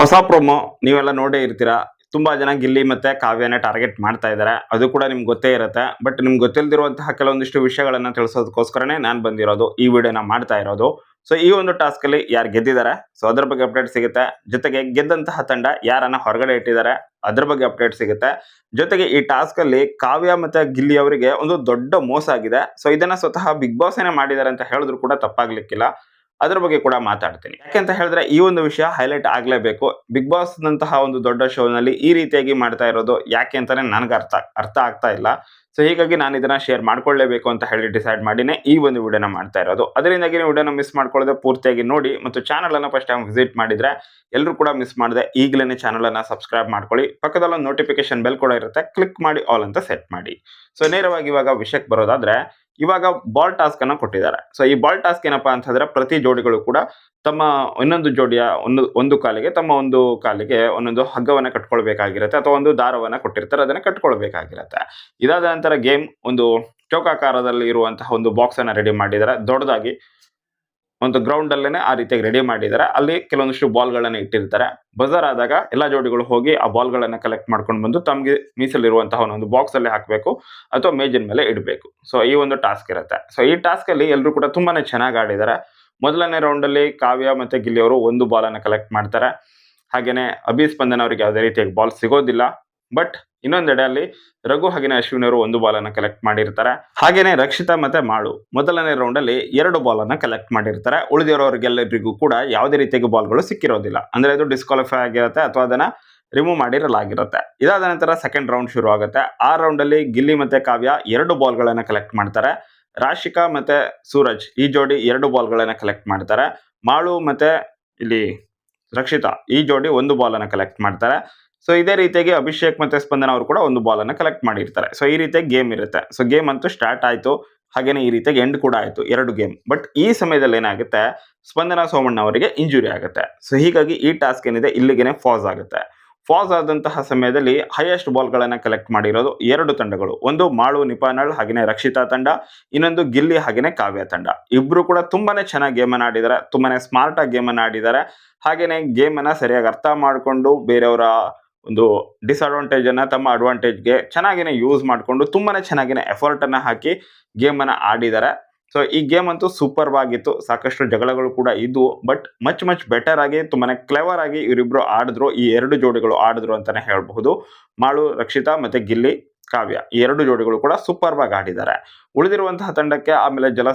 ಹೊಸ ಪ್ರೊಮೋ ನೀವೆಲ್ಲ ನೋಡೇ ಇರ್ತೀರಾ. ತುಂಬಾ ಜನ ಗಿಲ್ಲಿ ಮತ್ತೆ ಕಾವ್ಯನ ಟಾರ್ಗೆಟ್ ಮಾಡ್ತಾ ಇದ್ದಾರೆ ಅದು ಕೂಡ ನಿಮ್ಗೆ ಗೊತ್ತೇ ಇರುತ್ತೆ. ಬಟ್ ನಿಮ್ಗೆ ಗೊತ್ತಿಲ್ದಿರುವಂತಹ ಕೆಲವೊಂದಿಷ್ಟು ವಿಷಯಗಳನ್ನು ತಿಳಿಸೋದಕ್ಕೋಸ್ಕರನೇ ನಾನು ಬಂದಿರೋದು, ಈ ವಿಡಿಯೋನ ಮಾಡ್ತಾ ಇರೋದು. ಸೊ ಈ ಒಂದು ಟಾಸ್ಕ್ ಅಲ್ಲಿ ಯಾರು ಗೆದ್ದಿದ್ದಾರೆ ಸೊ ಅದ್ರ ಬಗ್ಗೆ ಅಪ್ಡೇಟ್ ಸಿಗುತ್ತೆ. ಜೊತೆಗೆ ಗೆದ್ದಂತಹ ತಂಡ ಯಾರನ್ನ ಹೊರಗಡೆ ಇಟ್ಟಿದ್ದಾರೆ ಅದ್ರ ಬಗ್ಗೆ ಅಪ್ಡೇಟ್ ಸಿಗುತ್ತೆ. ಜೊತೆಗೆ ಈ ಟಾಸ್ಕ್ ಅಲ್ಲಿ ಕಾವ್ಯ ಮತ್ತೆ ಗಿಲ್ಲಿ ಅವರಿಗೆ ಒಂದು ದೊಡ್ಡ ಮೋಸ ಆಗಿದೆ. ಸೊ ಇದನ್ನ ಸ್ವತಃ ಬಿಗ್ ಬಾಸ್ ಏನೇ ಮಾಡಿದ್ದಾರೆ ಅಂತ ಹೇಳಿದ್ರು ಕೂಡ ತಪ್ಪಾಗ್ಲಿಕ್ಕಿಲ್ಲ. ಅದ್ರ ಬಗ್ಗೆ ಕೂಡ ಮಾತಾಡ್ತೀನಿ. ಯಾಕೆಂತ ಹೇಳಿದ್ರೆ ಈ ಒಂದು ವಿಷಯ ಹೈಲೈಟ್ ಆಗಲೇಬೇಕು. ಬಿಗ್ ಬಾಸ್ ನಂತಹ ಒಂದು ದೊಡ್ಡ ಶೋನಲ್ಲಿ ಈ ರೀತಿಯಾಗಿ ಮಾಡ್ತಾ ಇರೋದು ಯಾಕೆ ಅಂತಾನೆ ನನಗೆ ಅರ್ಥ ಅರ್ಥ ಆಗ್ತಾ ಇಲ್ಲ. ಸೊ ಹೀಗಾಗಿ ನಾನು ಇದನ್ನ ಶೇರ್ ಮಾಡ್ಕೊಳ್ಳೇಬೇಕು ಅಂತ ಹೇಳಿ ಡಿಸೈಡ್ ಮಾಡಿನೇ ಈ ಒಂದು ವಿಡಿಯೋನ ಮಾಡ್ತಾ ಇರೋದು. ಅದರಿಂದಾಗಿ ವಿಡಿಯೋನ ಮಿಸ್ ಮಾಡ್ಕೊಳ್ಳದೆ ಪೂರ್ತಿಯಾಗಿ ನೋಡಿ ಮತ್ತು ಚಾನಲ್ ಅನ್ನ ಫಸ್ಟ್ ಟೈಮ್ ವಿಸಿಟ್ ಮಾಡಿದ್ರೆ ಎಲ್ಲರೂ ಕೂಡ ಮಿಸ್ ಮಾಡಿದೆ ಈಗಲೇ ಚಾನಲ್ ಅನ್ನ ಸಬ್ಸ್ಕ್ರೈಬ್ ಮಾಡ್ಕೊಳ್ಳಿ. ಪಕ್ಕದಲ್ಲೊಂದು ನೋಟಿಫಿಕೇಶನ್ ಬೆಲ್ ಕೂಡ ಇರುತ್ತೆ. ಕ್ಲಿಕ್ ಮಾಡಿ ಆಲ್ ಅಂತ ಸೆಟ್ ಮಾಡಿ. ಸೊ ನೇರವಾಗಿ ಇವಾಗ ವಿಷಯಕ್ಕೆ ಬರೋದಾದ್ರೆ ಇವಾಗ ಬಾಲ್ ಟಾಸ್ಕ್ ಅನ್ನ ಕೊಟ್ಟಿದ್ದಾರೆ. ಸೊ ಈ ಬಾಲ್ ಟಾಸ್ಕ್ ಏನಪ್ಪಾ ಅಂತಂದ್ರೆ ಪ್ರತಿ ಜೋಡಿಗಳು ಕೂಡ ತಮ್ಮ ಇನ್ನೊಂದು ಜೋಡಿಯ ಒಂದು ಒಂದು ಕಾಲಿಗೆ ತಮ್ಮ ಒಂದು ಕಾಲಿಗೆ ಒಂದೊಂದು ಹಗ್ಗವನ್ನ ಕಟ್ಕೊಳ್ಬೇಕಾಗಿರುತ್ತೆ ಅಥವಾ ಒಂದು ದಾರವನ್ನು ಕೊಟ್ಟಿರ್ತಾರೆ, ಅದನ್ನ ಕಟ್ಕೊಳ್ಬೇಕಾಗಿರುತ್ತೆ. ಇದಾದ ನಂತರ ಗೇಮ್ ಒಂದು ಚೌಕಾಕಾರದಲ್ಲಿ ಇರುವಂತಹ ಒಂದು ಬಾಕ್ಸ್ ಅನ್ನ ರೆಡಿ ಮಾಡಿದ್ದಾರೆ. ದೊಡ್ಡದಾಗಿ ಒಂದು ಗ್ರೌಂಡ್ ಅಲ್ಲೇನೆ ಆ ರೀತಿಯಾಗಿ ರೆಡಿ ಮಾಡಿದ್ದಾರೆ ಅಲ್ಲಿ ಕೆಲವೊಂದಿಷ್ಟು ಬಾಲ್ಗಳನ್ನ ಇಟ್ಟಿರ್ತಾರೆ. ಬಜಾರ್ ಆದಾಗ ಎಲ್ಲ ಜೋಡಿಗಳು ಹೋಗಿ ಆ ಬಾಲ್ಗಳನ್ನ ಕಲೆಕ್ಟ್ ಮಾಡ್ಕೊಂಡು ಬಂದು ತಮಗೆ ಮೀಸಲಿರುವಂತಹ ಒಂದು ಬಾಕ್ಸ್ ಅಲ್ಲಿ ಹಾಕಬೇಕು ಅಥವಾ ಮೇಜಿನ ಮೇಲೆ ಇಡಬೇಕು. ಸೊ ಈ ಒಂದು ಟಾಸ್ಕ್ ಇರುತ್ತೆ. ಸೊ ಈ ಟಾಸ್ಕ್ ಅಲ್ಲಿ ಎಲ್ಲರೂ ಕೂಡ ತುಂಬಾನೇ ಚೆನ್ನಾಗಿ ಆಡಿದ್ದಾರೆ ಮೊದಲನೇ ರೌಂಡ್ ಅಲ್ಲಿ ಕಾವ್ಯ ಮತ್ತೆ ಗಿಲ್ಲಿ ಅವರು ಒಂದು ಬಾಲ್ ಅನ್ನ ಕಲೆಕ್ಟ್ ಮಾಡ್ತಾರೆ. ಹಾಗೇನೆ ಅಭಿಸ್ಪಂದನ ಅವರಿಗೆ ಯಾವುದೇ ರೀತಿಯಾಗಿ ಬಾಲ್ ಸಿಗೋದಿಲ್ಲ. ಬಟ್ ಇನ್ನೊಂದೆಡೆ ಅಲ್ಲಿ ರಘು ಹಾಗೇನೆ ಅಶ್ವಿನರು ಒಂದು ಬಾಲನ್ನು ಕಲೆಕ್ಟ್ ಮಾಡಿರ್ತಾರೆ. ಹಾಗೇನೆ ರಕ್ಷಿತಾ ಮತ್ತೆ ಮಾಳು ಮೊದಲನೇ ರೌಂಡ್ ಅಲ್ಲಿ ಎರಡು ಬಾಲನ್ನು ಕಲೆಕ್ಟ್ ಮಾಡಿರ್ತಾರೆ. ಉಳಿದಿರೋರಿಗೆಲ್ಲರಿಗೂ ಕೂಡ ಯಾವುದೇ ರೀತಿಯಾಗಿ ಬಾಲ್ಗಳು ಸಿಕ್ಕಿರೋದಿಲ್ಲ. ಅಂದ್ರೆ ಅದು ಡಿಸ್ಕ್ವಾಲಿಫೈ ಆಗಿರುತ್ತೆ ಅಥವಾ ಅದನ್ನ ರಿಮೂವ್ ಮಾಡಿರಲಾಗಿರುತ್ತೆ. ಇದಾದ ನಂತರ ಸೆಕೆಂಡ್ ರೌಂಡ್ ಶುರು ಆಗುತ್ತೆ. ಆ ರೌಂಡ್ ಅಲ್ಲಿ ಗಿಲ್ಲಿ ಮತ್ತೆ ಕಾವ್ಯ ಎರಡು ಬಾಲ್ಗಳನ್ನು ಕಲೆಕ್ಟ್ ಮಾಡ್ತಾರೆ. ರಾಶಿಕಾ ಮತ್ತೆ ಸೂರಜ್ ಈ ಜೋಡಿ ಎರಡು ಬಾಲ್ಗಳನ್ನು ಕಲೆಕ್ಟ್ ಮಾಡ್ತಾರೆ. ಮಾಳು ಮತ್ತೆ ಇಲ್ಲಿ ರಕ್ಷಿತಾ ಈ ಜೋಡಿ ಒಂದು ಬಾಲನ್ನು ಕಲೆಕ್ಟ್ ಮಾಡ್ತಾರೆ. ಸೊ ಇದೇ ರೀತಿಯಾಗಿ ಅಭಿಷೇಕ್ ಮತ್ತೆ ಸ್ಪಂದನ ಅವರು ಕೂಡ ಒಂದು ಬಾಲ್ ಅನ್ನ ಕಲೆಕ್ಟ್ ಮಾಡಿರ್ತಾರೆ. ಸೊ ಈ ರೀತಿಯಾಗಿ ಗೇಮ್ ಇರುತ್ತೆ. ಸೊ ಗೇಮ್ ಅಂತೂ ಸ್ಟಾರ್ಟ್ ಆಯ್ತು. ಹಾಗೇನೆ ಈ ರೀತಿಯಾಗಿ ಎಂಡ್ ಕೂಡ ಆಯ್ತು. ಎರಡು ಗೇಮ್ ಬಟ್ ಈ ಸಮಯದಲ್ಲಿ ಏನಾಗುತ್ತೆ? ಸ್ಪಂದನ ಸೋಮಣ್ಣ ಅವರಿಗೆ ಇಂಜುರಿ ಆಗುತ್ತೆ. ಸೊ ಹೀಗಾಗಿ ಈ ಟಾಸ್ಕ್ ಏನಿದೆ? ಇಲ್ಲಿಗೆ ಫಾಸ್ ಆಗುತ್ತೆ. ಫಾಸ್ ಆದಂತಹ ಸಮಯದಲ್ಲಿ ಹೈಯೆಸ್ಟ್ ಬಾಲ್ಗಳನ್ನು ಕಲೆಕ್ಟ್ ಮಾಡಿರೋದು ಎರಡು ತಂಡಗಳು. ಒಂದು ಮಾಳು ನಿಪಾನಳ್ ಹಾಗೆಯೇ ರಕ್ಷಿತಾ ತಂಡ, ಇನ್ನೊಂದು ಗಿಲ್ಲಿ ಹಾಗೆಯೇ ಕಾವ್ಯ ತಂಡ. ಇಬ್ರು ಕೂಡ ತುಂಬಾನೇ ಚೆನ್ನಾಗಿ ಗೇಮನ್ನು ಆಡಿದ್ದಾರೆ. ತುಂಬಾನೇ ಸ್ಮಾರ್ಟ್ ಆಗಿ ಗೇಮ್ ಅನ್ನ ಆಡಿದ್ದಾರೆ. ಹಾಗೆಯೇ ಗೇಮನ್ನು ಸರಿಯಾಗಿ ಅರ್ಥ ಮಾಡಿಕೊಂಡು ಬೇರೆಯವರ ಒಂದು ಡಿಸ್ಅಡ್ವಾಂಟೇಜನ್ನು ತಮ್ಮ ಅಡ್ವಾಂಟೇಜ್ಗೆ ಚೆನ್ನಾಗಿನೇ ಯೂಸ್ ಮಾಡಿಕೊಂಡು ತುಂಬಾ ಚೆನ್ನಾಗಿನೇ ಎಫರ್ಟನ್ನು ಹಾಕಿ ಗೇಮನ್ನು ಆಡಿದ್ದಾರೆ ಸೊ ಈ ಗೇಮ್ ಅಂತೂ ಸೂಪರ್ ಆಗಿತ್ತು. ಸಾಕಷ್ಟು ಜಗಳಗಳು ಕೂಡ ಇದ್ವು. ಬಟ್ ಮಚ್ ಮಚ್ ಬೆಟರ್ ಆಗಿ ತುಂಬಾ ಕ್ಲೆವರ್ ಆಗಿ ಇವರಿಬ್ಬರು ಆಡಿದ್ರು. ಈ ಎರಡು ಜೋಡಿಗಳು ಆಡಿದ್ರು ಅಂತಲೇ ಹೇಳಬಹುದು. ಮಾಳು, ರಕ್ಷಿತಾ ಮತ್ತು ಗಿಲ್ಲಿ. ಕಾವ್ಯ. ಎರಡು ಜೋಡಿಗಳು ಕೂಡ ಸೂಪರ್ ಆಗಿ ಆಡಿದ್ದಾರೆ. ಉಳಿದಿರುವಂತಹ ತಂಡಕ್ಕೆ ಆಮೇಲೆ ಜಲ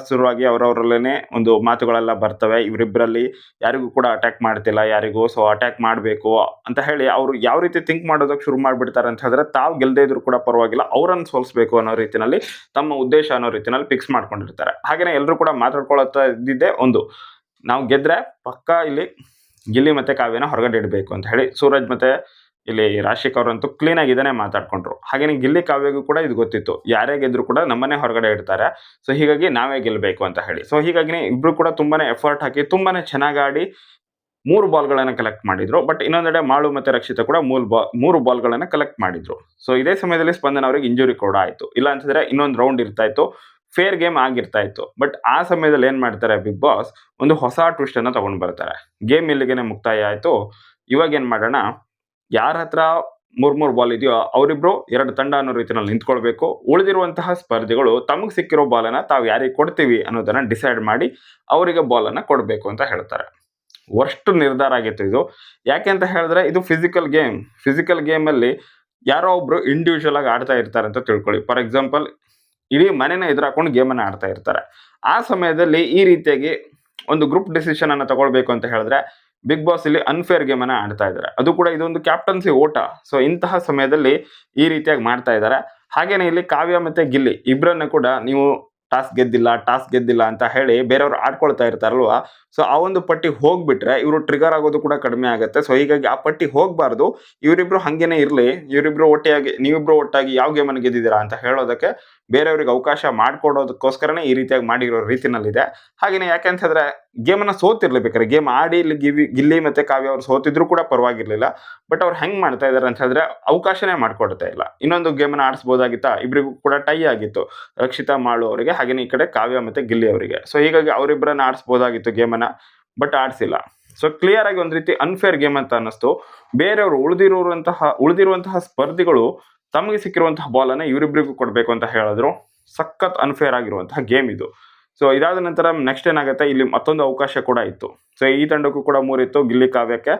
ಅವರವರಲ್ಲೇ ಒಂದು ಮಾತುಗಳೆಲ್ಲ ಬರ್ತವೆ. ಇವರಿಬ್ಬರಲ್ಲಿ ಯಾರಿಗೂ ಕೂಡ ಅಟ್ಯಾಕ್ ಮಾಡ್ತಿಲ್ಲ, ಯಾರಿಗೂ ಸೊ ಅಟ್ಯಾಕ್ ಮಾಡಬೇಕು ಅಂತ ಹೇಳಿ ಅವರು ಯಾವ ರೀತಿ ಥಿಂಕ್ ಮಾಡೋದಕ್ಕೆ ಶುರು ಮಾಡಿಬಿಡ್ತಾರೆ ಅಂತ ಹೇಳಿದ್ರೆ ತಾವು ಗೆಲ್ಲದೇ ಇದ್ರು ಕೂಡ ಪರವಾಗಿಲ್ಲ, ಅವರನ್ನು ಸೋಲಿಸಬೇಕು ಅನ್ನೋ ರೀತಿಯಲ್ಲಿ ತಮ್ಮ ಉದ್ದೇಶ ಅನ್ನೋ ರೀತಿಯಲ್ಲಿ ಫಿಕ್ಸ್ ಮಾಡ್ಕೊಂಡಿರ್ತಾರೆ. ಹಾಗೆಯೇ ಎಲ್ಲರೂ ಕೂಡ ಮಾತಾಡ್ಕೊಳ್ತಾ ಇದ್ದಿದ್ದೆ ಒಂದು. ನಾವು ಗೆದ್ರೆ ಪಕ್ಕ ಇಲ್ಲಿ ಗಿಲ್ಲಿ ಮತ್ತೆ ಕಾವ್ಯನ ಹೊರಗಡೆ ಇಡಬೇಕು ಅಂತ ಹೇಳಿ ಸೂರಜ್ ಮತ್ತೆ ಇಲ್ಲಿ ರಾಶಿಕ್ ಅವರಂತೂ ಕ್ಲೀನ್ ಆಗಿ ಇದನ್ನೇ ಮಾತಾಡ್ಕೊಂಡ್ರು. ಹಾಗೇನೆ ಗಿಲ್ಲಿ ಕಾವ್ಯಗೂ ಕೂಡ ಇದು ಗೊತ್ತಿತ್ತು. ಯಾರೇ ಗೆದ್ರು ಕೂಡ ನಮ್ಮನ್ನೇ ಹೊರಗಡೆ ಇಡ್ತಾರೆ. ಸೊ ಹೀಗಾಗಿ ನಾವೇ ಗೆಲ್ಲಬೇಕು ಅಂತ ಹೇಳಿ. ಸೊ ಹೀಗಾಗಿ ಇಬ್ರು ಕೂಡ ತುಂಬಾನೇ ಎಫರ್ಟ್ ಹಾಕಿ ತುಂಬಾನೇ ಚೆನ್ನಾಗಿ ಆಡಿ ಮೂರು ಬಾಲ್ಗಳನ್ನು ಕಲೆಕ್ಟ್ ಮಾಡಿದ್ರು. ಬಟ್ ಇನ್ನೊಂದೆಡೆ ಮಾಳು ಮತ್ತೆ ರಕ್ಷಿತ ಕೂಡ ಮೂರು ಬಾಲ್ ಮೂರು ಬಾಲ್ಗಳನ್ನು ಕಲೆಕ್ಟ್ ಮಾಡಿದ್ರು. ಸೊ ಇದೇ ಸಮಯದಲ್ಲಿ ಸ್ಪಂದನ ಅವರಿಗೆ ಇಂಜುರಿ ಕೂಡ ಆಯಿತು. ಇಲ್ಲ ಅಂತಂದರೆ ಇನ್ನೊಂದು ರೌಂಡ್ ಇರ್ತಾ ಇತ್ತು. ಫೇರ್ ಗೇಮ್ ಆಗಿರ್ತಾ ಇತ್ತು. ಬಟ್ ಆ ಸಮಯದಲ್ಲಿ ಏನು ಮಾಡ್ತಾರೆ ಬಿಗ್ ಬಾಸ್ ಒಂದು ಹೊಸ ಟ್ವಿಸ್ಟ್ ಅನ್ನ ತಗೊಂಡ್ ಬರ್ತಾರೆ. ಗೇಮ್ ಇಲ್ಲಿಗೆ ಮುಕ್ತಾಯ ಆಯಿತು. ಇವಾಗ ಏನು ಮಾಡೋಣ? ಯಾರ ಹತ್ರ ಮೂರ್ ಮೂರ್ ಬಾಲ್ ಇದೆಯೋ ಅವರಿಬ್ರು ಎರಡು ತಂಡ ಅನ್ನೋ ರೀತಿಯಲ್ಲಿ ನಿಂತ್ಕೊಳ್ಬೇಕು. ಉಳಿದಿರುವಂತಹ ಸ್ಪರ್ಧಿಗಳು ತಮಗೆ ಸಿಕ್ಕಿರೋ ಬಾಲನ್ನ ತಾವು ಯಾರಿಗೆ ಕೊಡ್ತೀವಿ ಅನ್ನೋದನ್ನ ಡಿಸೈಡ್ ಮಾಡಿ ಅವರಿಗೆ ಬಾಲನ್ನ ಕೊಡಬೇಕು ಅಂತ ಹೇಳ್ತಾರೆ. ವರ್ಸ್ಟ್ ನಿರ್ಧಾರ ಆಗಿತ್ತು ಇದು. ಯಾಕೆ ಅಂತ ಹೇಳಿದ್ರೆ ಇದು ಫಿಸಿಕಲ್ ಗೇಮ್ ಫಿಸಿಕಲ್ ಗೇಮಲ್ಲಿ ಯಾರೋ ಒಬ್ರು ಇಂಡಿವಿಜುವಲ್ ಆಗಿ ಆಡ್ತಾ ಇರ್ತಾರೆ ಅಂತ ತಿಳ್ಕೊಳ್ಳಿ. ಫಾರ್ ಎಕ್ಸಾಂಪಲ್ ಇಡೀ ಮನೆನ ಎದುರಾಕೊಂಡು ಗೇಮನ್ನು ಆಡ್ತಾ ಇರ್ತಾರೆ. ಆ ಸಮಯದಲ್ಲಿ ಈ ರೀತಿಯಾಗಿ ಒಂದು ಗ್ರೂಪ್ ಡಿಸಿಷನ್ ಅನ್ನ ತಗೊಳ್ಬೇಕು ಅಂತ ಹೇಳಿದ್ರೆ ಬಿಗ್ ಬಾಸ್ ಇಲ್ಲಿ ಅನ್ಫೇರ್ ಗೇಮ್ ಅನ್ನ ಆಡ್ತಾ ಇದ್ದಾರೆ. ಅದು ಕೂಡ ಇದೊಂದು ಕ್ಯಾಪ್ಟನ್ಸಿ ಓಟ. ಸೊ ಇಂತಹ ಸಮಯದಲ್ಲಿ ಈ ರೀತಿಯಾಗಿ ಮಾಡ್ತಾ ಇದ್ದಾರೆ. ಹಾಗೇನೆ ಇಲ್ಲಿ ಕಾವ್ಯ ಮತ್ತೆ ಗಿಲ್ಲಿ ಇಬ್ಬರನ್ನ ಕೂಡ ನೀವು ಟಾಸ್ ಗೆದ್ದಿಲ್ಲ ಟಾಸ್ ಗೆದ್ದಿಲ್ಲ ಅಂತ ಹೇಳಿ ಬೇರೆಯವರು ಆಡ್ಕೊಳ್ತಾ ಇರ್ತಾರಲ್ವಾ ಸೊ ಆ ಒಂದು ಪಟ್ಟಿ ಹೋಗ್ಬಿಟ್ರೆ ಇವರು ಟ್ರಿಗರ್ ಆಗೋದು ಕೂಡ ಕಡಿಮೆ ಆಗುತ್ತೆ. ಸೊ ಹೀಗಾಗಿ ಆ ಪಟ್ಟಿ ಹೋಗಬಾರ್ದು. ಇವರಿಬ್ರು ಹಂಗೇನೆ ಇರಲಿ. ಇವರಿಬ್ರು ಒಟ್ಟಿಯಾಗಿ, ನೀವಿಬ್ರು ಒಟ್ಟಾಗಿ ಯಾವ ಗೇಮನ್ನು ಗೆದ್ದಿದ್ದೀರಾ ಅಂತ ಹೇಳೋದಕ್ಕೆ ಬೇರೆಯವ್ರಿಗೆ ಅವಕಾಶ ಮಾಡಿಕೊಡೋದಕ್ಕೋಸ್ಕರನೇ ಈ ರೀತಿಯಾಗಿ ಮಾಡಿರೋ ರೀತಿನಲ್ಲಿದೆ. ಹಾಗೇನೆ ಯಾಕೆ ಅಂತ ಹೇಳಿದ್ರೆ ಗೇಮನ್ನು ಸೋತಿರ್ಲೇಬೇಕಾದ್ರೆ ಗೇಮ್ ಆಡಿ ಇಲ್ಲಿ ಗಿವಿ, ಗಿಲ್ಲಿ ಮತ್ತು ಕಾವ್ಯ ಅವ್ರು ಸೋತಿದ್ರು ಕೂಡ ಪರವಾಗಿರಲಿಲ್ಲ. ಬಟ್ ಅವ್ರು ಹೆಂಗೆ ಮಾಡ್ತಾ ಇದ್ದಾರೆ ಅಂತ ಹೇಳಿದ್ರೆ ಅವಕಾಶನೇ ಮಾಡಿಕೊಡ್ತಾ ಇಲ್ಲ. ಇನ್ನೊಂದು ಗೇಮನ್ನು ಆಡಿಸ್ಬೋದಾಗಿತ್ತಾ? ಇಬ್ಬರಿಗೂ ಕೂಡ ಟೈ ಆಗಿತ್ತು. ರಕ್ಷಿತಾ ಮಾಳು ಅವರಿಗೆ ಹಾಗೆಯೇ ಈ ಕಡೆ ಕಾವ್ಯ ಮತ್ತು ಗಿಲ್ಲಿ ಅವರಿಗೆ. ಸೊ ಹೀಗಾಗಿ ಅವರಿಬ್ಬರನ್ನ ಆಡಿಸ್ಬೋದಾಗಿತ್ತು ಗೇಮನ್ನ ಬಟ್ ಆಡಿಸಿಲ್ಲ. ಸೊ ಕ್ಲಿಯರ್ ಆಗಿ ಒಂದು ರೀತಿ ಅನ್ಫೇರ್ ಗೇಮ್ ಅಂತ ಅನ್ನಿಸ್ತು. ಬೇರೆಯವರು ಉಳಿದಿರುವಂತಹ ಉಳಿದಿರುವಂತಹ ಸ್ಪರ್ಧಿಗಳು ತಮಗೆ ಸಿಕ್ಕಿರುವಂತಹ ಬಾಲನ್ನು ಇವರಿಬ್ಬರಿಗೂ ಕೊಡಬೇಕು ಅಂತ ಹೇಳಿದ್ರು. ಸಖತ್ ಅನ್ಫೇರ್ ಆಗಿರುವಂತಹ ಗೇಮ್ ಇದು. ಸೊ ಇದಾದ ನಂತರ ನೆಕ್ಸ್ಟ್ ಏನಾಗುತ್ತೆ? ಇಲ್ಲಿ ಮತ್ತೊಂದು ಅವಕಾಶ ಕೂಡ ಇತ್ತು. ಸೊ ಈ ತಂಡಕ್ಕೂ ಕೂಡ ಮೂರಿತ್ತು ಗಿಲ್ಲಿ ಕಾವ್ಯಕ್ಕೆ.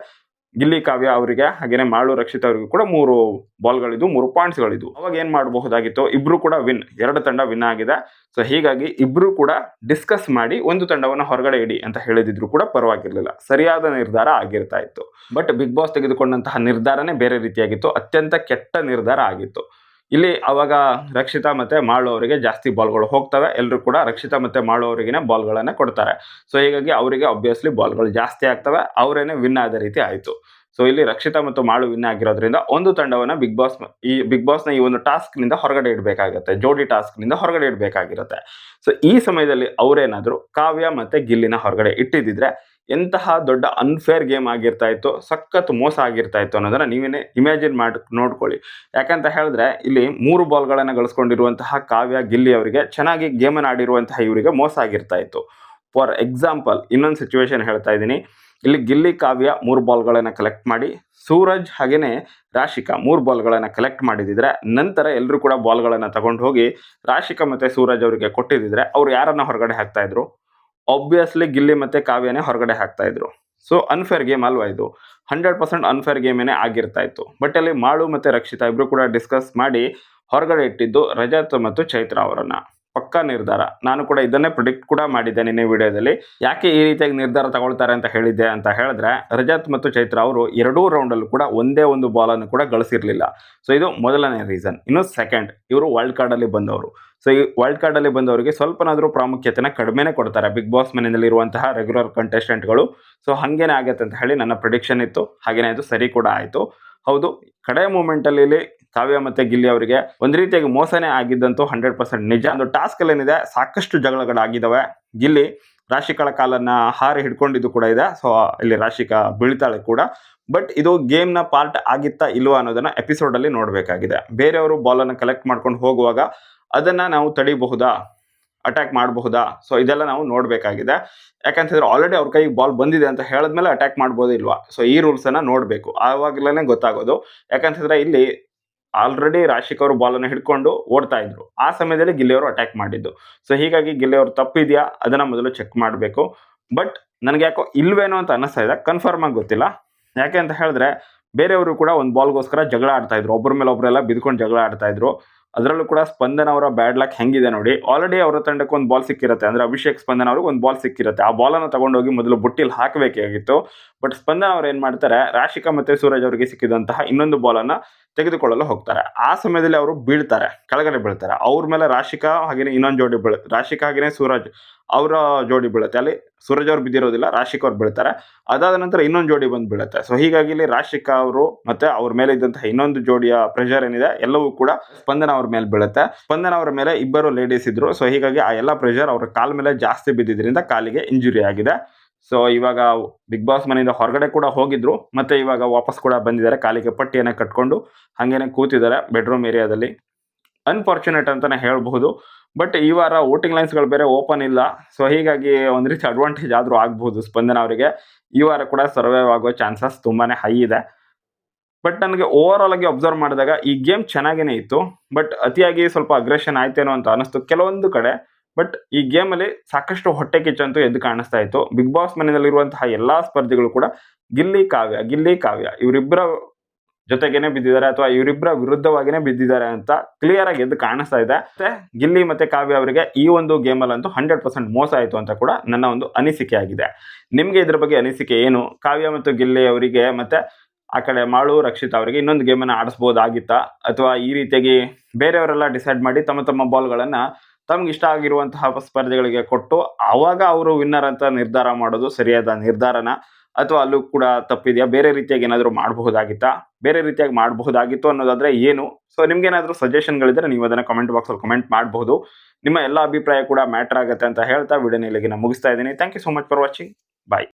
ಗಿಲ್ಲಿ ಕಾವ್ಯ ಅವರಿಗೆ ಹಾಗೇನೆ ಮಾಳು ರಕ್ಷಿತ ಅವರಿಗೆ ಕೂಡ ಮೂರು ಬಾಲ್ಗಳಿದ್ದು, ಮೂರು ಪಾಯಿಂಟ್ಸ್ಗಳಿದ್ವು ಅವಾಗ ಏನ್ ಮಾಡಬಹುದಾಗಿತ್ತು? ಇಬ್ರು ಕೂಡ ವಿನ್, ಎರಡು ತಂಡ ವಿನ್ ಆಗಿದೆ. ಸೊ ಹೀಗಾಗಿ ಇಬ್ರು ಕೂಡ ಡಿಸ್ಕಸ್ ಮಾಡಿ ಒಂದು ತಂಡವನ್ನು ಹೊರಗಡೆ ಇಡಿ ಅಂತ ಹೇಳಿದಿದ್ರು ಕೂಡ ಪರವಾಗಿರ್ಲಿಲ್ಲ. ಸರಿಯಾದ ನಿರ್ಧಾರ ಆಗಿರ್ತಾ ಇತ್ತು. ಬಟ್ ಬಿಗ್ ಬಾಸ್ ತೆಗೆದುಕೊಂಡಂತಹ ನಿರ್ಧಾರನೇ ಬೇರೆ ರೀತಿಯಾಗಿತ್ತು. ಅತ್ಯಂತ ಕೆಟ್ಟ ನಿರ್ಧಾರ ಆಗಿತ್ತು. ಇಲ್ಲಿ ಅವಾಗ ರಕ್ಷಿತಾ ಮತ್ತೆ ಮಾಳು ಅವರಿಗೆ ಜಾಸ್ತಿ ಬಾಲ್ಗಳು ಹೋಗ್ತವೆ. ಎಲ್ಲರೂ ಕೂಡ ರಕ್ಷಿತಾ ಮತ್ತೆ ಮಾಳು ಬಾಲ್ಗಳನ್ನ ಕೊಡ್ತಾರೆ. ಸೊ ಹೀಗಾಗಿ ಅವರಿಗೆ ಅಬ್ವಿಯಸ್ಲಿ ಬಾಲ್ಗಳು ಜಾಸ್ತಿ ಆಗ್ತವೆ. ಅವರೇನೆ ವಿನ್ ಆದ ರೀತಿ ಆಯಿತು. ಸೊ ಇಲ್ಲಿ ರಕ್ಷಿತಾ ಮತ್ತು ಮಾಳು ವಿನ್ ಆಗಿರೋದ್ರಿಂದ ಒಂದು ತಂಡವನ್ನು ಬಿಗ್ ಬಾಸ್ ಈ ಬಿಗ್ ಬಾಸ್ನ ಈ ಒಂದು ಟಾಸ್ಕ್ನಿಂದ ಹೊರಗಡೆ ಇಡಬೇಕಾಗುತ್ತೆ. ಜೋಡಿ ಟಾಸ್ಕ್ನಿಂದ ಹೊರಗಡೆ ಇಡಬೇಕಾಗಿರುತ್ತೆ. ಸೊ ಈ ಸಮಯದಲ್ಲಿ ಅವರೇನಾದರೂ ಕಾವ್ಯ ಮತ್ತು ಗಿಲ್ಲಿನ ಹೊರಗಡೆ ಇಟ್ಟಿದ್ದಿದ್ರೆ ಎಂತಹ ದೊಡ್ಡ ಅನ್ಫೇರ್ ಗೇಮ್ ಆಗಿರ್ತಾ ಇತ್ತು, ಸಖತ್ ಮೋಸ ಆಗಿರ್ತಾ ಇತ್ತು ಅನ್ನೋದನ್ನ ನೀವೇನೆ ಇಮ್ಯಾಜಿನ್ ಮಾಡಿ, ನೋಡ್ಕೊಳ್ಳಿ. ಯಾಕಂತ ಹೇಳಿದ್ರೆ, ಇಲ್ಲಿ ಮೂರು ಬಾಲ್ಗಳನ್ನು ಗಳಿಸ್ಕೊಂಡಿರುವಂತಹ ಕಾವ್ಯ, ಗಿಲ್ಲಿ ಅವರಿಗೆ ಚೆನ್ನಾಗಿ ಗೇಮನ್ನು ಆಡಿರುವಂತಹ ಇವರಿಗೆ ಮೋಸ ಆಗಿರ್ತಾ ಇತ್ತು. ಫಾರ್ ಎಕ್ಸಾಂಪಲ್ ಇನ್ನೊಂದು ಸಿಚುವೇಶನ್ ಹೇಳ್ತಾ ಇದ್ದೀನಿ. ಇಲ್ಲಿ ಗಿಲ್ಲಿ, ಕಾವ್ಯ ಮೂರು ಬಾಲ್ಗಳನ್ನು ಕಲೆಕ್ಟ್ ಮಾಡಿ, ಸೂರಜ್ ಹಾಗೇನೆ ರಾಶಿಕಾ ಮೂರು ಬಾಲ್ಗಳನ್ನು ಕಲೆಕ್ಟ್ ಮಾಡಿದಿದ್ರೆ, ನಂತರ ಎಲ್ಲರೂ ಕೂಡ ಬಾಲ್ಗಳನ್ನು ತಗೊಂಡು ಹೋಗಿ ರಾಶಿಕಾ ಮತ್ತೆ ಸೂರಜ್ ಅವರಿಗೆ ಕೊಟ್ಟಿದ್ದಿದ್ರೆ, ಅವ್ರು ಯಾರನ್ನ ಹೊರಗಡೆ ಹಾಕ್ತಾ ಇದ್ರು? ಆಬ್ವಿಯಸ್ಲಿ ಗಿಲ್ಲಿ ಮತ್ತೆ ಕಾವ್ಯನೇ ಹೊರಗಡೆ ಹಾಕ್ತಾ ಇದ್ರು. ಸೊ ಅನ್ಫೇರ್ ಗೇಮ್ ಅಲ್ವಾ ಇದು? ಹಂಡ್ರೆಡ್ ಪರ್ಸೆಂಟ್ ಅನ್ಫೇರ್ ಗೇಮೇನೆ ಆಗಿರ್ತಾ ಇತ್ತು. ಬಟ್ ಅಲ್ಲಿ ಮಾಳು ಮತ್ತೆ ರಕ್ಷಿತಾ ಇಬ್ರು ಕೂಡ ಡಿಸ್ಕಸ್ ಮಾಡಿ ಹೊರಗಡೆ ಇಟ್ಟಿದ್ದು ರಜತ್ ಮತ್ತು ಚೈತ್ರ ಅವರನ್ನ. ಪಕ್ಕಾ ನಿರ್ಧಾರ. ನಾನು ಕೂಡ ಇದನ್ನೇ ಪ್ರಿಡಿಕ್ಟ್ ಕೂಡ ಮಾಡಿದ್ದೆ ನಿನ್ನೆ ವಿಡಿಯೋದಲ್ಲಿ. ಯಾಕೆ ಈ ರೀತಿಯಾಗಿ ನಿರ್ಧಾರ ತಗೊಳ್ತಾರೆ ಅಂತ ಹೇಳಿದ್ದೆ ಅಂತ ಹೇಳಿದ್ರೆ, ರಜತ್ ಮತ್ತು ಚೈತ್ರ ಅವರು ಎರಡೂ ರೌಂಡಲ್ಲೂ ಕೂಡ ಒಂದೇ ಒಂದು ಬಾಲನ್ನು ಕೂಡ ಗಳಿಸಿರಲಿಲ್ಲ. ಸೊ ಇದು ಮೊದಲನೇ ರೀಸನ್ ಇನ್ನು ಸೆಕೆಂಡ್ ಇವರು ವರ್ಲ್ಡ್ ಕಾರ್ಡಲ್ಲಿ ಬಂದವರು. ಸೊ ಈ ವರ್ಲ್ಡ್ ಕಾರ್ಡಲ್ಲಿ ಬಂದವರಿಗೆ ಸ್ವಲ್ಪನಾದರೂ ಪ್ರಾಮುಖ್ಯತೆನ ಕಡಿಮೆನೇ ಕೊಡ್ತಾರೆ. ಬಿಗ್ ಬಾಸ್ ಮನೆಯಲ್ಲಿ ಇರುವಂತಹ ರೆಗ್ಯುಲರ್ ಕಂಟೆಸ್ಟೆಂಟ್ಗಳು ಸೊ ಹಾಗೇನೇ ಆಗತ್ತೆ ಅಂತ ಹೇಳಿ ನನ್ನ ಪ್ರಿಡಿಕ್ಷನ್ ಇತ್ತು. ಹಾಗೇನೆ ಅದು ಸರಿ ಕೂಡ ಆಯಿತು. ಹೌದು ಕಡೆ ಮೂಮೆಂಟಲ್ಲಿ ಕಾವ್ಯ ಮತ್ತೆ ಗಿಲ್ಲಿ ಅವರಿಗೆ ಒಂದ್ ರೀತಿಯಾಗಿ ಮೋಸನೇ ಆಗಿದ್ದಂತೂ ಹಂಡ್ರೆಡ್ ಪರ್ಸೆಂಟ್ ನಿಜ. ಒಂದು ಟಾಸ್ಕ್ ಏನಿದೆ ಸಾಕಷ್ಟು ಜಗಳಗಳಾಗಿದ್ದಾವೆ ಗಿಲ್ಲಿ ರಾಶಿಕಳ ಕಾಲನ್ನ ಹಾರಿ ಹಿಡ್ಕೊಂಡಿದ್ದು ಕೂಡ ಇದೆ. ಸೊ ಇಲ್ಲಿ ರಾಶಿಕಾ ಬೀಳ್ತಾಳೆ ಕೂಡ. ಬಟ್ ಇದು ಗೇಮ್ನ ಪಾರ್ಟ್ ಆಗಿತ್ತಾ ಇಲ್ವಾ ಅನ್ನೋದನ್ನ ಎಪಿಸೋಡ್ ಅಲ್ಲಿ ನೋಡಬೇಕಾಗಿದೆ. ಬೇರೆಯವರು ಬಾಲನ್ನು ಕಲೆಕ್ಟ್ ಮಾಡ್ಕೊಂಡು ಹೋಗುವಾಗ ಅದನ್ನ ನಾವು ತಡಿಬಹುದಾ? ಅಟ್ಯಾಕ್ ಮಾಡಬಹುದಾ? ಸೊ ಇದೆಲ್ಲ ನಾವು ನೋಡಬೇಕಾಗಿದೆ. ಯಾಕಂತಂದ್ರೆ ಆಲ್ರೆಡಿ ಅವ್ರ ಕೈಗೆ ಬಾಲ್ ಬಂದಿದೆ ಅಂತ ಹೇಳಿದ್ಮೇಲೆ ಅಟ್ಯಾಕ್ ಮಾಡ್ಬೋದು ಇಲ್ವಾ? ಸೊ ಈ ರೂಲ್ಸನ್ನು ನೋಡಬೇಕು. ಆವಾಗಲೇ ಗೊತ್ತಾಗೋದು. ಯಾಕಂತಂದ್ರೆ ಇಲ್ಲಿ ಆಲ್ರೆಡಿ ರಾಶಿಕ್ ಅವರು ಬಾಲನ್ನು ಹಿಡ್ಕೊಂಡು ಓಡ್ತಾ ಇದ್ರು. ಆ ಸಮಯದಲ್ಲಿ ಗಿಲ್ಲಿಯವರು ಅಟ್ಯಾಕ್ ಮಾಡಿದ್ದು. ಸೊ ಹೀಗಾಗಿ ಗಿಲ್ಲಿಯವರು ತಪ್ಪಿದೆಯಾ? ಅದನ್ನ ಮೊದಲು ಚೆಕ್ ಮಾಡಬೇಕು. ಬಟ್ ನನಗೆ ಯಾಕೋ ಇಲ್ವೇನೋ ಅಂತ ಅನ್ನಿಸ್ತಾ ಇದೆ. ಕನ್ಫರ್ಮ್ ಆಗಿ ಗೊತ್ತಿಲ್ಲ. ಯಾಕೆ ಅಂತ ಹೇಳಿದ್ರೆ, ಬೇರೆಯವರು ಕೂಡ ಒಂದು ಬಾಲ್ಗೋಸ್ಕರ ಜಗಳ ಆಡ್ತಾ ಇದ್ರು. ಒಬ್ಬರ ಮೇಲೆ ಒಬ್ಬರೆಲ್ಲ ಬಿದ್ಕೊಂಡು ಜಗಳ ಆಡ್ತಾ ಇದ್ರು. ಅದರಲ್ಲೂ ಕೂಡ ಸ್ಪಂದನ್ ಅವರ ಬ್ಯಾಡ್ ಲಕ್ ಹೆಂಗಿದೆ ನೋಡಿ. ಆಲ್ರೆಡಿ ಅವರ ತಂಡಕ್ಕೆ ಒಂದು ಬಾಲ್ ಸಿಕ್ಕಿರುತ್ತೆ. ಅಂದ್ರೆ ಅಭಿಷೇಕ್ ಸ್ಪಂದನ್ ಅವ್ರಿಗೆ ಒಂದು ಬಾಲ್ ಸಿಕ್ಕಿರುತ್ತೆ. ಆ ಬಾಲನ್ನು ತಗೊಂಡೋಗಿ ಮೊದಲು ಬುಟ್ಟಿಲಿ ಹಾಕಬೇಕಾಗಿತ್ತು ಬಟ್ ಸ್ಪಂದನ್ ಅವ್ರು ಏನು ಮಾಡ್ತಾರೆ? ರಾಶಿಕಾ ಮತ್ತೆ ಸೂರಜ್ ಅವರಿಗೆ ಸಿಕ್ಕಿದಂತಹ ಇನ್ನೊಂದು ಬಾಲನ್ನು ತೆಗೆದುಕೊಳ್ಳಲು ಹೋಗ್ತಾರೆ. ಆ ಸಮಯದಲ್ಲಿ ಅವರು ಬೀಳ್ತಾರೆ, ಕೆಳಗಡೆ ಬೀಳ್ತಾರೆ. ಅವ್ರ ಮೇಲೆ ರಾಶಿಕಾ ಹಾಗೇನೆ ಇನ್ನೊಂದು ಜೋಡಿ ಬೀಳುತ್ತೆ. ರಾಶಿಕಾ ಹಾಗೇನೆ ಸೂರಜ್ ಅವರ ಜೋಡಿ ಬೀಳುತ್ತೆ. ಅಲ್ಲಿ ಸೂರಜ್ ಅವ್ರು ಬಿದ್ದಿರೋದಿಲ್ಲ, ರಾಶಿಕಾ ಅವ್ರು ಬೀಳ್ತಾರೆ. ಅದಾದ ನಂತರ ಇನ್ನೊಂದು ಜೋಡಿ ಬಂದು ಬೀಳುತ್ತೆ. ಸೊ ಹೀಗಾಗಿ ಇಲ್ಲಿ ರಾಶಿಕಾ ಅವರು ಮತ್ತೆ ಅವ್ರ ಮೇಲೆ ಇದ್ದಂತಹ ಇನ್ನೊಂದು ಜೋಡಿಯ ಪ್ರೆಷರ್ ಏನಿದೆ, ಎಲ್ಲವೂ ಕೂಡ ಸ್ಪಂದನ ಅವ್ರ ಮೇಲೆ ಬೀಳುತ್ತೆ. ಸ್ಪಂದನ ಅವರ ಮೇಲೆ ಇಬ್ಬರು ಲೇಡೀಸ್ ಇದ್ರು. ಸೊ ಹೀಗಾಗಿ ಆ ಎಲ್ಲ ಪ್ರೆಷರ್ ಅವ್ರ ಕಾಲ್ ಮೇಲೆ ಜಾಸ್ತಿ ಬಿದ್ದಿದ್ರಿಂದ ಕಾಲಿಗೆ ಇಂಜುರಿ ಆಗಿದೆ. ಸೊ ಇವಾಗ ಬಿಗ್ ಬಾಸ್ ಮನೆಯಿಂದ ಹೊರಗಡೆ ಕೂಡ ಹೋಗಿದ್ರು, ಮತ್ತೆ ಇವಾಗ ವಾಪಸ್ ಕೂಡ ಬಂದಿದ್ದಾರೆ. ಕಾಲಿಗೆ ಪಟ್ಟಿಯನ್ನು ಕಟ್ಕೊಂಡು ಹಾಗೇನೆ ಕೂತಿದ್ದಾರೆ ಬೆಡ್ರೂಮ್ ಏರಿಯಾದಲ್ಲಿ ಅನ್ಫಾರ್ಚುನೇಟ್ ಅಂತಾನೆ ಹೇಳಬಹುದು ಬಟ್ ಈ ವಾರ ವೋಟಿಂಗ್ ಲೈನ್ಸ್ಗಳು ಬೇರೆ ಓಪನ್ ಇಲ್ಲ. ಸೊ ಹೀಗಾಗಿ ಒಂದು ರೀತಿ ಅಡ್ವಾಂಟೇಜ್ ಆದರೂ ಆಗ್ಬಹುದು ಸ್ಪಂದನ ಅವರಿಗೆ. ಈ ವಾರ ಕೂಡ ಸರ್ವೈವ್ ಆಗೋ ಚಾನ್ಸಸ್ ತುಂಬಾನೇ ಹೈ ಇದೆ. ಬಟ್ ನನಗೆ ಓವರ್ ಆಲ್ ಆಗಿ ಅಬ್ಸರ್ವ್ ಮಾಡಿದಾಗ ಈ ಗೇಮ್ ಚೆನ್ನಾಗೇನೆ ಇತ್ತು ಬಟ್ ಅತಿಯಾಗಿ ಸ್ವಲ್ಪ ಅಗ್ರೆಷನ್ ಆಯ್ತೇನೋ ಅಂತ ಅನಿಸ್ತು ಕೆಲವೊಂದು ಕಡೆ ಬಟ್ ಈ ಗೇಮಲ್ಲಿ ಸಾಕಷ್ಟು ಹೊಟ್ಟೆ ಕಿಚ್ಚಂತೂ ಎದ್ದು ಕಾಣಿಸ್ತಾ ಇತ್ತು. ಬಿಗ್ ಬಾಸ್ ಮನೆಯಲ್ಲಿರುವಂತಹ ಎಲ್ಲಾ ಸ್ಪರ್ಧಿಗಳು ಕೂಡ ಗಿಲ್ಲಿ, ಕಾವ್ಯ ಗಿಲ್ಲಿ, ಕಾವ್ಯ ಇವರಿಬ್ಬರ ಜೊತೆಗೇನೆ ಬಿದ್ದಿದ್ದಾರೆ ಅಥವಾ ಇವರಿಬ್ಬರ ವಿರುದ್ಧವಾಗಿನೇ ಬಿದ್ದಿದ್ದಾರೆ ಅಂತ ಕ್ಲಿಯರ್ ಆಗಿ ಎದ್ದು ಕಾಣಿಸ್ತಾ ಇದೆ. ಮತ್ತೆ ಗಿಲ್ಲಿ ಮತ್ತೆ ಕಾವ್ಯ ಅವರಿಗೆ ಈ ಒಂದು ಗೇಮಲ್ಲಂತೂ ಹಂಡ್ರೆಡ್ ಪರ್ಸೆಂಟ್ ಮೋಸ ಆಯಿತು ಅಂತ ಕೂಡ ನನ್ನ ಒಂದು ಅನಿಸಿಕೆ ಆಗಿದೆ. ನಿಮಗೆ ಇದ್ರ ಬಗ್ಗೆ ಅನಿಸಿಕೆ ಏನು? ಕಾವ್ಯ ಮತ್ತು ಗಿಲ್ಲಿ ಅವರಿಗೆ ಮತ್ತೆ ಆ ಕಡೆ ಮಾಳು, ರಕ್ಷಿತ್ ಅವರಿಗೆ ಇನ್ನೊಂದು ಗೇಮನ್ನು ಆಡಿಸ್ಬೋದಾಗಿತ್ತಾ? ಅಥವಾ ಈ ರೀತಿಯಾಗಿ ಬೇರೆಯವರೆಲ್ಲ ಡಿಸೈಡ್ ಮಾಡಿ ತಮ್ಮ ತಮ್ಮ ಬಾಲ್ಗಳನ್ನು ತಮ್ಗೆ ಇಷ್ಟ ಆಗಿರುವಂತಹ ಸ್ಪರ್ಧೆಗಳಿಗೆ ಕೊಟ್ಟು ಆವಾಗ ಅವರು ವಿನ್ನರ್ ಅಂತ ನಿರ್ಧಾರ ಮಾಡೋದು ಸರಿಯಾದ ನಿರ್ಧಾರನ? ಅಥವಾ ಅಲ್ಲೂ ಕೂಡ ತಪ್ಪಿದೆಯಾ? ಬೇರೆ ರೀತಿಯಾಗಿ ಏನಾದರೂ ಮಾಡಬಹುದಾಗಿತ್ತಾ? ಬೇರೆ ರೀತಿಯಾಗಿ ಮಾಡಬಹುದಾಗಿತ್ತು ಅನ್ನೋದಾದ್ರೆ ಏನು? ಸೊ ನಿಮ್ಗೇನಾದರೂ ಸಜೆಷನ್ಗಳಿದ್ದರೆ ನೀವು ಅದನ್ನು ಕಮೆಂಟ್ ಬಾಕ್ಸಲ್ಲಿ ಕಮೆಂಟ್ ಮಾಡಬಹುದು ನಿಮ್ಮ ಎಲ್ಲ ಅಭಿಪ್ರಾಯ ಕೂಡ ಮ್ಯಾಟರ್ ಆಗುತ್ತೆ ಅಂತ ಹೇಳ್ತಾ ವಿಡಿಯೋನ ಇಲ್ಲಿಗೆ ಮುಗಿಸ್ತಾ ಇದ್ದೀನಿ. Thank you so much for watching bye